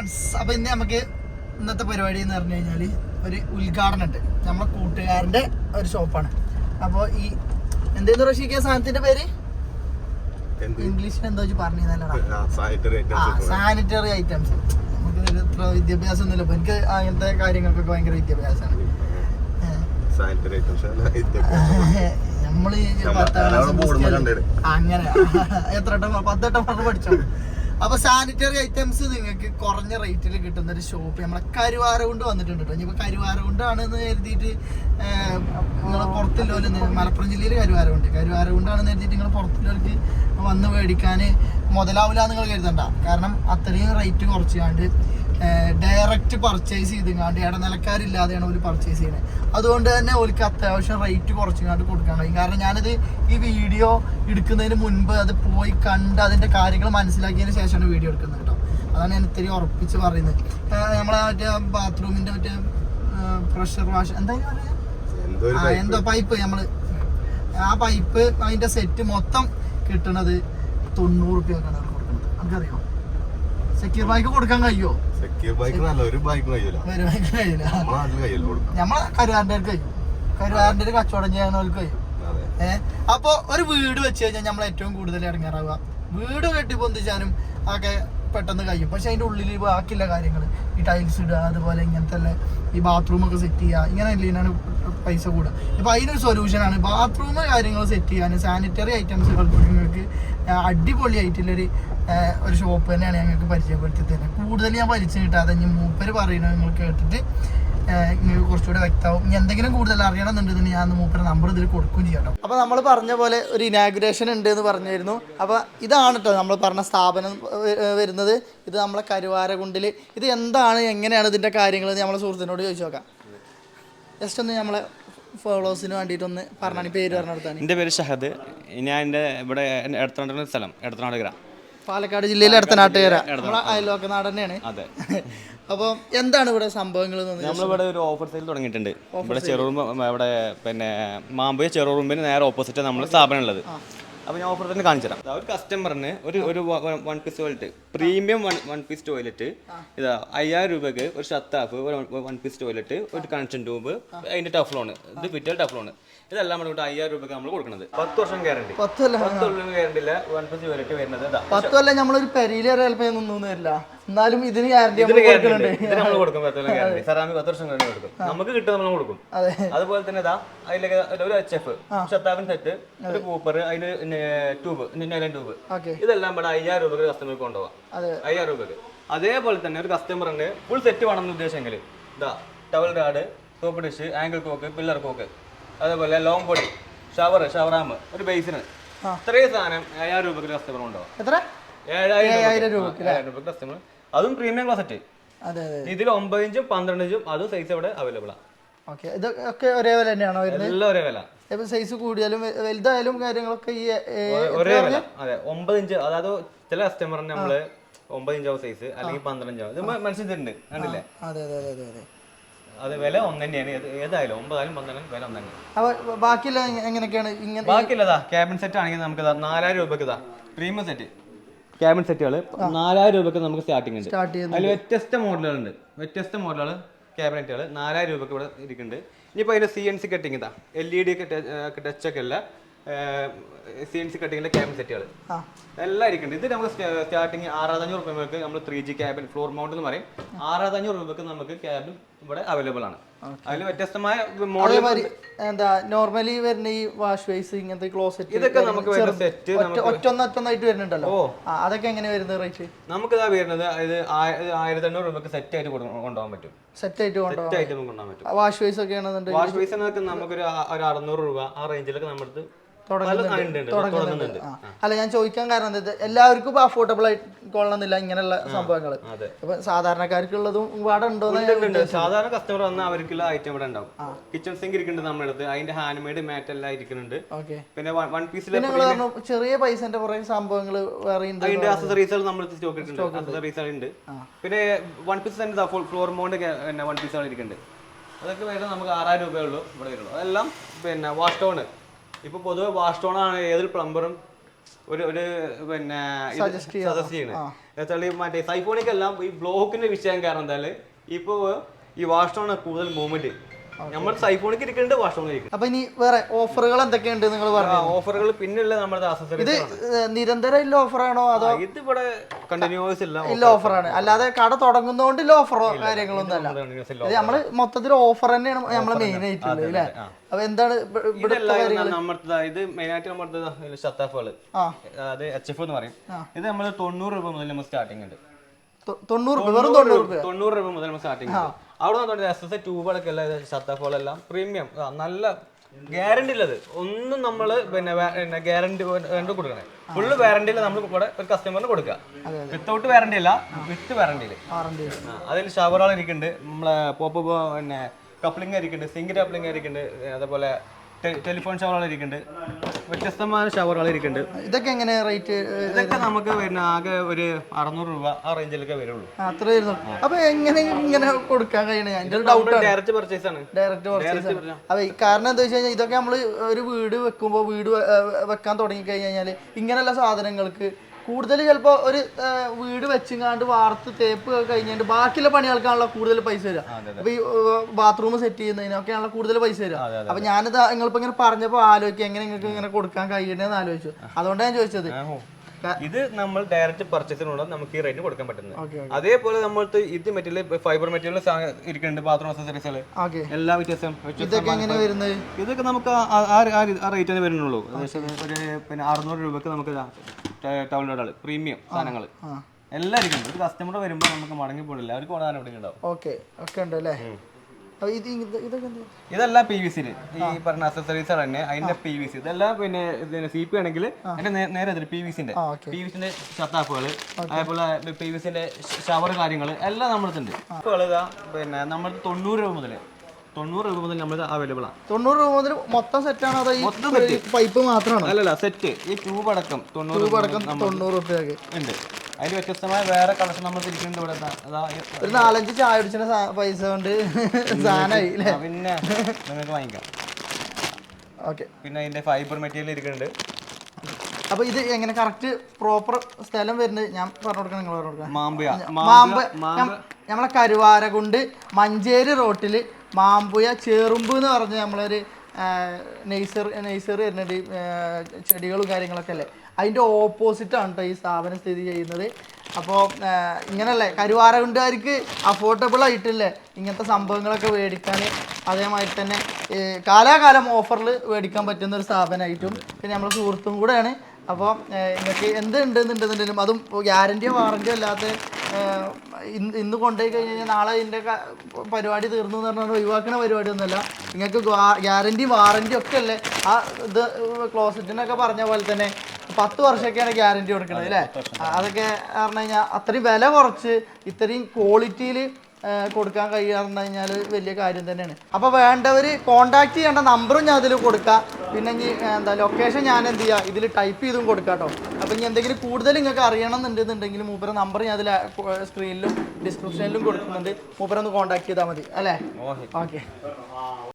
Friends അപ്പൊ ഇന്ന് നമുക്ക് ഇന്നത്തെ പരിപാടി എന്ന് പറഞ്ഞു കഴിഞ്ഞാൽ ഒരു ഉദ്ഘാടനം ഉണ്ട് നമ്മളെ കൂട്ടുകാരന്റെ ഒരു ഷോപ്പാണ് അപ്പോൾ ഈ എന്തെന്ന് റഷിക്ക സാധനത്തിന്റെ പേര്? ഇംഗ്ലീഷിൽ എന്തോ വെച്ച് പറഞ്ഞു സാനിറ്ററി ഐറ്റംസ് നമുക്ക് ഇത്ര വിദ്യാഭ്യാസം ഒന്നുമില്ല അപ്പൊ എനിക്ക് അങ്ങനത്തെ കാര്യങ്ങൾക്കൊക്കെ ഭയങ്കര വിദ്യാഭ്യാസമാണ്. നമ്മൾ. അങ്ങനെ. എത്ര വട്ടം പത്തെട്ടം പറഞ്ഞ് പഠിച്ചോ അപ്പൊ സാനിറ്ററി ഐറ്റംസ് നിങ്ങൾക്ക് കുറഞ്ഞ റേറ്റിൽ കിട്ടുന്ന ഒരു ഷോപ്പ് നമ്മളെ കരുവാര കൊണ്ട് വന്നിട്ടുണ്ട് കേട്ടോ ഇനിയിപ്പോ കരുവാര കൊണ്ടാണെന്ന് കരുതിയിട്ട് നിങ്ങളെ പുറത്തുള്ളവര് മലപ്പുറം ജില്ലയിൽ കരുവാര കൊണ്ട്. കരുവാര കൊണ്ടാണെന്ന് കരുതിയിട്ട് നിങ്ങൾ പുറത്തുള്ളവർക്ക് വന്ന് മേടിക്കാൻ മുതലാവില്ല നിങ്ങൾ കരുതണ്ട. കാരണം അത്രയും റേറ്റ് കുറച്ചുകൊണ്ട് ഡയറക്റ്റ് പർച്ചേസ് ചെയ്തിങ്ങാണ്ട് ഇടനിലക്കാരില്ലാതെയാണ് അവർ പർച്ചേസ് ചെയ്യുന്നത് അതുകൊണ്ട് തന്നെ അവർക്ക് അത്യാവശ്യം റേറ്റ് കുറച്ചിങ്ങാണ്ട് കൊടുക്കാൻ കഴിയും. കാരണം ഞാനത് ഈ വീഡിയോ എടുക്കുന്നതിന് മുൻപ് അത് പോയി കണ്ട് അതിന്റെ കാര്യങ്ങൾ മനസ്സിലാക്കിയതിന് ശേഷമാണ് വീഡിയോ എടുക്കുന്നത് കേട്ടോ. അതാണ് ഞാൻ ഇത്തിരി ഉറപ്പിച്ച് പറയുന്നത്. നമ്മളെ മറ്റേ ബാത്റൂമിന്റെ മറ്റേ പ്രഷർ വാഷ് എന്താ ആ. എന്തോ പൈപ്പ് നമ്മൾ ആ പൈപ്പ് അതിന്റെ സെറ്റ് മൊത്തം കിട്ടണത് തൊണ്ണൂറ് റുപ്യക്കാണ് കൊടുക്കുന്നത്. നമുക്കറിയോ സെക്യൂർ ബൈക്ക് കൊടുക്കാൻ കഴിയോ? ബൈക്ക് നല്ല ഒരു ബൈക്ക് ഒരു ബൈക്ക് നമ്മളെ. നമ്മളെ കഴിയും. ഒരു കച്ചവടം കഴിയും. ഏഹ് അപ്പൊ ഒരു വീട് വെച്ച് കഴിഞ്ഞാൽ നമ്മൾ ഏറ്റവും കൂടുതൽ ഇറങ്ങാറാവുക. വീട് കെട്ടി പൊന്തിച്ചാലും ഒക്കെ പെട്ടെന്ന് കഴിയും. പക്ഷെ അതിന്റെ ഉള്ളിൽ ബാക്കിയുള്ള കാര്യങ്ങൾ ഈ ടൈൽസ് ഇടുക അതുപോലെ ഇങ്ങനത്തെ ഈ ബാത്റൂം ഒക്കെ സെറ്റ് ചെയ്യുക ഇങ്ങനെ ഇതിനാണ് പൈസ കൂടുക. ഇപ്പൊ അതിനൊരു സൊല്യൂഷനാണ് ബാത്റൂം കാര്യങ്ങൾ സെറ്റ് ചെയ്യാൻ സാനിറ്ററി ഐറ്റംസ് നിങ്ങൾക്ക് അടിപൊളിയായിട്ടുള്ളൊരു ഏഹ്, ഒരു ഷോപ്പ് തന്നെയാണ് ഞങ്ങൾക്ക് പരിചയപ്പെടുത്തി തരുന്നത് കൂടുതൽ ഞാൻ പരിചയം കിട്ടാതെ ഇനി മൂപ്പര് പറയുന്നത് നിങ്ങൾ കേട്ടിട്ട് ഇങ്ങനെ നിങ്ങൾക്ക് കുറച്ചുകൂടെ വ്യക്തമാവും. ഇനി എന്തെങ്കിലും കൂടുതൽ അറിയണമെന്നുണ്ടെങ്കിൽ ഞാൻ മൂപ്പര നമ്പർ ഇതിൽ കൊടുക്കുകയും ചെയ്യാം അപ്പോൾ നമ്മൾ പറഞ്ഞ പോലെ ഒരു ഇനാഗുറേഷൻ ഉണ്ട് എന്ന് പറഞ്ഞിരുന്നു അപ്പോൾ ഇതാണ് കേട്ടോ നമ്മൾ പറഞ്ഞ സ്ഥാപനം വരുന്നത്. ഇത് നമ്മളെ കരുവാരകുണ്ടിൽ ഇത് എന്താണ് എങ്ങനെയാണ് ഇതിന്റെ കാര്യങ്ങൾ എന്ന് നമ്മളെ സുഹൃത്തിനോട് ചോദിച്ചു നോക്കാം. ജസ്റ്റ് ഒന്ന് നമ്മളെ ഫോളോവേഴ്സിന് വേണ്ടിയിട്ടൊന്ന് പറഞ്ഞാണ് പേര് പറഞ്ഞെടുത്താണ് എന്റെ പേര് ഷഹദ്. ഞാൻ എന്റെ ഇവിടെ എടത്തനാട് സ്ഥലം എടത്തനാടുകര പാലക്കാട് ജില്ലയിലെ അടുത്ത നാട്ടുകാര. നമ്മളെ അയൽവക്ക നാട് തന്നെയാണ് അതെ. അപ്പോൾ എന്താണ് ഇവിടെ സംഭവങ്ങൾ നമ്മളിവിടെ ഒരു ഓഫർ സെയിൽ തുടങ്ങിയിട്ടുണ്ട്. ഇവിടെ ചെറുറുമ്പ് ഇവിടെ പിന്നെ മാമ്പുയ ചെറുറുമ്പിന് നേരെ ഓപ്പോസിറ്റ് നമ്മൾ സ്ഥാപനം ഉള്ളത് അപ്പോൾ ഞാൻ ഓഫർ തന്നെ കാണിച്ചു തരാം. ഒരു കസ്റ്റമറിന് ഒരു ഒരു one piece toilet premium one one piece toilet ഇതാ അയ്യായിരം രൂപയ്ക്ക് ഒരു ഷത്താഫ് ഒരു വൺ പീസ് ടോയ്ലറ്റ് ഒരു കണക്ഷൻ ട്യൂബ് അതിന്റെ ടഫ്ലോണ് ഇത് ഫിറ്റൽ ടഫ്ലോണ് ഇതെല്ലാം കൂടെ അയ്യായിരം രൂപയ്ക്ക് നമ്മൾ കൊടുക്കുന്നത് പത്ത് വർഷം ഗ്യാരണ്ടി പത്ത് കൊല്ലം കൊല്ലം ഗ്യാരണ്ടിയില്ല വൺ ഫിഫ്റ്റി വരൊക്കെ വരുന്നത് ഇതാ. പത്ത് കൊല്ലം നമ്മളൊരു പെരിയിൽ വരെ ചിലപ്പോൾ ഒന്നും വരില്ല. എന്നാലും ഇതിന് ഗ്യാരണ്ടി നമ്മൾ കൊടുക്കും പത്ത് കൊല്ലം ഗ്യാരണ്ടി സെറാമിക് പത്ത് വർഷം കഴിഞ്ഞ് കൊടുക്കും. നമുക്ക് കിട്ടുന്ന നമ്മൾ കൊടുക്കും. അതെ. അതുപോലെ തന്നെ ഇതാ അതിലേക്ക് ഒരു എച്ച് എഫ് സെറ്റ് ഒരു കൂപ്പർ അതിന് ട്യൂബ് നൈലൻ ട്യൂബ് ഓക്കെ. ഇതെല്ലാം ഇവിടെ അയ്യായിരം രൂപയ്ക്ക് കസ്റ്റമർക്ക് കൊണ്ടുപോകാം അയ്യായിരം രൂപയ്ക്ക്. അതേപോലെ തന്നെ ഒരു കസ്റ്റമർ ഉണ്ട്. ഫുൾ സെറ്റ് വേണമെന്ന് ഉദ്ദേശമെങ്കിൽ ഇതാ towel rod soap dish angle cock pillar cock അതേപോലെ ലോങ് പൊടി ഷവർ ഷവറാമ് ഒരു ബേസിന് ഇത്രയും സാധനം ഏഴായിരം രൂപയ്ക്ക് കസ്റ്റമർ ഉണ്ടോ? എത്ര? ഏഴായിരം രൂപ കസ്റ്റമർ അതും പ്രീമിയം ക്ലാസറ്റ് ഇതിൽ ഒമ്പത് ഇഞ്ചും പന്ത്രണ്ട് ഇഞ്ചും അതും സൈസ് ഇവിടെ അവൈലബിൾ ആണ് ഓക്കെ. ഇതൊക്കെ ഒരേ വില തന്നെയാണോ എല്ലാം ഒരേ വില. ഇപ്പൊ സൈസ് കൂടിയാലും വലുതായാലും കാര്യങ്ങളൊക്കെ ഈ ഒരേ വില. അതെ ഒമ്പത് ഇഞ്ച്. അതായത് ചില കസ്റ്റമറിന് നമ്മൾ ഒമ്പത് ഇഞ്ചാവും സൈസ് അല്ലെങ്കിൽ പന്ത്രണ്ട് ഇഞ്ചാവും. ഇത് മനസ്സിലുണ്ട് കണ്ടില്ലേ? അതെ അതെ അതെ അതെ. അതെ വില ഒന്ന് തന്നെയാണ് ഏത് ഏതായാലും ഒമ്പതായാലും പന്ത്രണ്ടും വില ഒന്ന് തന്നെ അപ്പൊ ബാക്കിയുള്ള എങ്ങ- എങ്ങനെയൊക്കെയാണ് ഇങ്ങനെ ബാക്കിയുള്ളതാ ക്യാബിൻ സെറ്റ് ആണെങ്കിൽ നമുക്ക് ഇതാ നാലായിരം രൂപക്ക് ഇതാ പ്രീമിയം സെറ്റ് ക്യാബിൻ സെറ്റുകൾ നാലായിരം രൂപക്ക് നമുക്ക് സ്റ്റാർട്ടിംഗ് ഉണ്ട്. സ്റ്റാർട്ട് ചെയ്യുന്നത് അതിൽ വ്യത്യസ്ത മോഡലുകളുണ്ട്. വ്യത്യസ്ത മോഡലുകൾ ക്യാബിനറ്റുകൾ നാലായിരം രൂപക്ക് ഇവിടെ ഇരിക്കുന്നുണ്ട്. ഇനിയിപ്പോൾ അതിന്റെ സി എൻ സി കട്ടിങ് ഇതാ എൽ ഇ ഡി ടച്ച് ഒക്കെ അല്ല സി എൻ സി കട്ടിങ്ങിന്റെ ക്യാബിൻ സെറ്റുകൾ ആ. എല്ലാം ഇരിക്കുന്നുണ്ട്. ഇത് നമുക്ക് സ്റ്റാർട്ടിങ് ആറായിരത്തഞ്ഞൂറ് രൂപയ്ക്ക് നമ്മൾ three G cabin floor mount എന്ന് പറയും. ആറായിരത്തഞ്ഞൂറ് രൂപക്ക് നമുക്ക് ക്യാബിൻ ഇവിടെ അവൈലബിൾ ആണ്. അതിൽ വ്യത്യസ്തമായ മോഡൽ എന്താ നോർമലി വരുന്ന ഈ വാഷ് വേസ് ഇങ്ങനത്തെ ക്ലോസറ്റ് ഇതൊക്കെ നമുക്ക് സെറ്റ് ഒറ്റൊന്ന് ഒറ്റൊന്നായിട്ട് വരുന്നുണ്ടല്ലോ? അതൊക്കെ എങ്ങനെ വരുന്നത് റേറ്റ് നമുക്ക് ഇതാ വരുന്നത് ഇത് ആയിരത്തി എണ്ണൂറ് രൂപക്ക് സെറ്റ് ആയിട്ട് കൊണ്ടുപോകാൻ പറ്റും. സെറ്റ് ആയിട്ട് സെറ്റ് ആയിട്ട് നമുക്ക് കൊണ്ടുപോകാൻ പറ്റും. വാഷ് വേസ് ഒക്കെ ആണെന്നുണ്ടെങ്കിൽ വാഷ് ബേസിനൊക്കെ നമുക്കൊരു ആ- ഒരു അറുന്നൂറ് രൂപ ആ റേഞ്ചിലൊക്കെ നമ്മുടെ തുടങ്ങുന്നുണ്ട്. അല്ല ഞാൻ ചോദിക്കാൻ കാരണം എന്താ എല്ലാവർക്കും ഇപ്പൊ അഫോർഡബിൾ ആയിട്ട് കൊള്ളണമെന്നില്ല ഇങ്ങനെയുള്ള സംഭവങ്ങൾ അപ്പൊ ഇപ്പൊ സാധാരണക്കാർക്കുള്ളതും ഇവിടെ ഉണ്ടോ. സാധാരണ കസ്റ്റമർ വന്നാൽ അവർക്കുള്ള ഐറ്റം ഇവിടെ ഉണ്ടാവും. കിച്ചൺ സിങ്ക് ഇരിക്കുന്നുണ്ട് നമ്മളടുത്ത്. അതിന്റെ ഹാൻഡ് മെയ്ഡ് മാറ്റ് എല്ലാം ഇരിക്കുന്നുണ്ട്. പിന്നെ വൺ പീസിൽ പറഞ്ഞു ചെറിയ പൈസന്റെ കുറെ സംഭവങ്ങൾ വേറെ അതിന്റെ അസസറീസ് നമ്മൾ സ്റ്റോക്ക് അസസറീസ് ഉണ്ട്. പിന്നെ വൺ പീസ് തന്നെ ഫ്ലോർ മോണ്ട് വൺ പീസുകൾ ഇരിക്കുന്നുണ്ട്. അതൊക്കെ വരുന്നത് നമുക്ക് ആറായിരം രൂപയുള്ളൂ ഇവിടെ വരുള്ളൂ. അതെല്ലാം പിന്നെ വാഷ് ഇപ്പൊ പൊതുവെ വാഷ്ടോൺ ആണ് ഏതൊരു പ്ലംബറും ഒരു ഒരു പിന്നെ സജസ്റ്റ് ചെയ്യണേ. മറ്റേ സൈഫോണിക്കെല്ലാം ഈ ബ്ലോക്കിന്റെ വിഷയം കാരണം എന്തായാലും ഇപ്പൊ ഈ വാഷ് കൂടുതൽ മൂവ്മെന്റ് നമ്മൾ സൈഫോണിക്ക് ഇരിക്കുന്നുണ്ട് വാഷ് ടൗൺ ഇരിക്കുന്നുണ്ട്. അപ്പൊ ഇനി വേറെ ഓഫറുകൾ എന്തൊക്കെയുണ്ട് നിങ്ങൾ പറഞ്ഞു ഓഫറുകൾ പിന്നെയുള്ള നമ്മുടെ ഇത് നിരന്തരം ഇല്ല ഓഫറാണോ അതോ ഇത് ഇവിടെ കണ്ടിന്യൂസ് ഇല്ല ഇല്ല ഓഫറാണ്. അല്ലാതെ കട തുടങ്ങുന്നതുകൊണ്ട് ഇല്ല ഓഫറോ കാര്യങ്ങളൊന്നും അല്ല. ഇത് നമ്മൾ മൊത്തത്തിൽ ഓഫർ തന്നെയാണ് നമ്മളെ മെയിൻ ആയിട്ടുള്ളത് അല്ലേ? അപ്പൊ എന്താണ് ഇവിടെ ഇത് മെയിൻ ആയിട്ട് നമ്മുടെ ഷത്താഫുകൾ. അത് എച്ച് എഫ് എന്ന് പറയും. ഇത് നമ്മൾ തൊണ്ണൂറ് രൂപ മുതൽ നമ്മൾ സ്റ്റാർട്ടിംഗ് ഉണ്ട്. തൊണ്ണൂറ് രൂപ വെറും തൊണ്ണൂറ് രൂപ തൊണ്ണൂറ് രൂപ മുതൽ നമ്മൾ സ്റ്റാർട്ടിങ് അവിടെ നിന്ന് എസ് എസ് ട്യൂബുകളൊക്കെ എല്ലാം ഷത്താഫുകളെല്ലാം പ്രീമിയം നല്ല ഗ്യാരണ്ടി ഉള്ളത്. ഒന്നും നമ്മൾ പിന്നെ ഗ്യാരണ്ടി വേണ്ട കൊടുക്കണേ. ഫുള്ള് വാറണ്ടിയിൽ നമ്മൾ ഇവിടെ ഒരു കസ്റ്റമറിന് കൊടുക്കുക വിത്തൗട്ട് വാറണ്ടി അല്ല വിത്ത് വാറണ്ടിയിൽ വാറണ്ടി അതിൽ ഷവറുകൾ ഇരിക്കുന്നുണ്ട്. നമ്മളെ പോപ്പ് പിന്നെ കപ്ലിംഗ് ഇരിക്കുന്നുണ്ട് സിങ്ക് കപ്ലിംഗ് ഇരിക്കുന്നുണ്ട് അതേപോലെ ടെലിഫോൺ ഷവറുകൾ ഇരിക്കുന്നുണ്ട്. വ്യത്യസ്തമായ ഷവറുകൾ ഇരിക്കുന്നുണ്ട്. ഇതൊക്കെ എങ്ങനെ റേറ്റ്? ഇതൊക്കെ നമുക്ക് വരുന്ന ആകെ ഒരു അറുന്നൂറ് രൂപ ആ റേഞ്ചിലൊക്കെ വരുള്ളൂ. അത്രേ വരുന്നു അപ്പൊ എങ്ങനെ ഇങ്ങനെ കൊടുക്കാൻ കഴിയണേ? എന്റെ ഒരു ഡൗട്ട് ഡയറക്റ്റ് പർച്ചേസ് ആണ്. ഡയറക്റ്റ് പർച്ചേസ് അപ്പൊ കാരണം എന്താ വെച്ച് കഴിഞ്ഞാൽ ഇതൊക്കെ നമ്മൾ ഒരു വീട് വെക്കുമ്പോൾ വീട് വെക്കാൻ തുടങ്ങി കഴിഞ്ഞാൽ ഇങ്ങനെയുള്ള സാധനങ്ങൾക്ക് കൂടുതൽ ചിലപ്പോൾ ഒരു വീട് വെച്ചിങ്ങാണ്ട് വാർത്ത് തേപ്പ് കഴിഞ്ഞിട്ട് ബാക്കിയുള്ള പണികൾക്കാണല്ലോ കൂടുതൽ പൈസ വരിക. അപ്പൊ ഈ ബാത്റൂം സെറ്റ് ചെയ്യുന്നതിനൊക്കെയാണല്ലോ കൂടുതൽ പൈസ വരിക. അപ്പൊ ഞാനിത് നിങ്ങളിപ്പോ ഇങ്ങനെ പറഞ്ഞപ്പോൾ ആലോചിക്കുക എങ്ങനെ നിങ്ങൾക്ക് ഇങ്ങനെ കൊടുക്കാൻ കഴിയണേന്ന് ആലോചിച്ചു. അതുകൊണ്ടാണ് ഞാൻ ചോദിച്ചത്. ഇത് നമ്മൾ ഡയറക്റ്റ് പർച്ചേസിനുള്ള നമുക്ക് ഈ റേറ്റ് കൊടുക്കാൻ പറ്റുന്നത്. അതേപോലെ നമ്മൾ ഇത് മെറ്റീരിയൽ ഫൈബർ മെറ്റീരിയൽ ഇരിക്കുന്നുണ്ട് ബാത്റൂം അക്സസറീസുകൾ എല്ലാ വ്യത്യാസം ഇതൊക്കെ നമുക്ക് ആ- റേറ്റ് തന്നെ വരുന്നുള്ളൂ. പിന്നെ അറുന്നൂറ് രൂപക്ക് നമുക്ക് ടൗണിലോടാൾ പ്രീമിയം സാധനങ്ങൾ. എല്ലാരിക്കും ഒരു കസ്റ്റമർ വരുമ്പോൾ നമുക്ക് മടങ്ങി പോകില്ല അവർക്ക് ഓടാൻ ഇവിടെ ഉണ്ടാവും. ഓക്കെ ഒക്കെ ഉണ്ട് അല്ലേ? ഇതെല്ലാം പി വി സി ഈ പറഞ്ഞ അക്സസറീസ് തന്നെ. അതിന്റെ പി വി സി ഇതെല്ലാം പിന്നെ സി പി ആണെങ്കിൽ അതിന്റെ നേരെ പി വി സിന്റെ പി വി സിന്റെ ഷത്താപ്പുകൾ അതേപോലെ പി വി സിന്റെ ഷവർ കാര്യങ്ങൾ എല്ലാം ഇതാ പിന്നെ നമ്മൾ തൊണ്ണൂറ് രൂപ മുതൽ തൊണ്ണൂറ് രൂപ മുതൽ നമ്മൾ അവൈലബിൾ ആണ് തൊണ്ണൂറ് രൂപ മുതൽ മൊത്തം സെറ്റാണ് അതോ ഈ മൊത്തം set. പൈപ്പ് മാത്രമാണ്? അല്ലല്ല സെറ്റ് ഈ ട്യൂബ് അടക്കം തൊണ്ണൂറ് രൂപ അടക്കം തൊണ്ണൂറ് റുപ്യക്ക്. ഉണ്ട്. അതിൽ വ്യത്യസ്തമായ വേറെ കളക്ഷൻ നമ്മൾ തിരിക്കുന്നുണ്ട് ഇവിടെ. ദാ- അതാ ഒരു നാലഞ്ച് ചായ കുടിച്ചിട്ട് പൈസ കൊണ്ട് സാധനമായി അല്ലേ ആ, പിന്നെ നിങ്ങൾക്ക് വാങ്ങിക്കാം. ഓക്കെ. പിന്നെ അതിന്റെ ഫൈബർ മെറ്റീരിയൽ ഇരിക്കുന്നുണ്ട്. അപ്പൊ ഇത് എങ്ങനെ? കറക്റ്റ് പ്രോപ്പർ സ്ഥലം വരുന്നത് ഞാൻ പറഞ്ഞു കൊടുക്കണം നിങ്ങൾ പറഞ്ഞു കൊടുക്കണം മാമ്പ നമ്മളെ കരുവാരകുണ്ട് മഞ്ചേരി റോട്ടിൽ മാമ്പുയ ചേറുമ്പ് എന്ന് പറഞ്ഞ നമ്മളൊരു നെയ്സർ നെയ്സർ വരുന്നുണ്ട് ചെടികളും കാര്യങ്ങളൊക്കെ അല്ലേ? അതിന്റെ ഓപ്പോസിറ്റാണ് കേട്ടോ ഈ സ്ഥാപനം സ്ഥിതി ചെയ്യുന്നത്. അപ്പോൾ ഇങ്ങനല്ലേ? കരുവാരകുണ്ടുകാർക്ക് അഫോർഡബിൾ ആയിട്ടില്ലേ? ഇങ്ങനത്തെ സംഭവങ്ങളൊക്കെ മേടിക്കാൻ അതേമാതിരി തന്നെ കാലാകാലം ഓഫറിൽ മേടിക്കാൻ പറ്റുന്ന ഒരു സ്ഥാപനമായിട്ടും പിന്നെ നമ്മളെ സുഹൃത്തും കൂടെയാണ്. അപ്പോൾ നിങ്ങൾക്ക് എന്ത് ഉണ്ടെന്നുണ്ടെന്നുണ്ടെങ്കിലും അതും ഗ്യാരണ്ടിയോ വാറണ്ടിയോ അല്ലാത്ത ഇന്ന് ഇന്ന് കൊണ്ടുപോയി കഴിഞ്ഞ് കഴിഞ്ഞാൽ നാളെ ഇതിന്റെ പരിപാടി തീർന്നു എന്ന് പറഞ്ഞാൽ ഒഴിവാക്കുന്ന പരിപാടിയൊന്നുമല്ല. നിങ്ങൾക്ക് ഗ്യാരണ്ടി വാറണ്ടി ഒക്കെ അല്ലേ? ആ ഇത് ക്ലോസറ്റിനൊക്കെ പറഞ്ഞ പോലെ തന്നെ പത്ത് വർഷമൊക്കെയാണ് ഗ്യാരണ്ടി കൊടുക്കുന്നത് അല്ലേ? അതൊക്കെ പറഞ്ഞു കഴിഞ്ഞാൽ അത്രയും വില കുറച്ച് ഇത്രയും ക്വാളിറ്റിയിൽ കൊടുക്കാൻ കഴിയുക പറഞ്ഞു കഴിഞ്ഞാൽ വലിയ കാര്യം തന്നെയാണ്. അപ്പോൾ വേണ്ടവർ കോൺടാക്ട് ചെയ്യേണ്ട നമ്പറും ഞാൻ അതിൽ കൊടുക്കാം. പിന്നെ ഇനി എന്താ ലൊക്കേഷൻ ഞാൻ എന്ത് ചെയ്യുക ഇതിൽ ടൈപ്പ് ചെയ്തും കൊടുക്കാം കേട്ടോ അപ്പോൾ ഇനി എന്തെങ്കിലും കൂടുതൽ നിങ്ങൾക്ക് അറിയണം എന്നുണ്ടെന്നുണ്ടെങ്കിൽ മൂപ്പര നമ്പർ ഞാൻ അതിൽ സ്ക്രീനിലും ഡിസ്ക്രിപ്ഷനിലും കൊടുക്കുന്നുണ്ട്. മൂപ്പരൊന്ന് കോൺടാക്ട് ചെയ്താൽ മതി. അല്ലേ? ഓക്കെ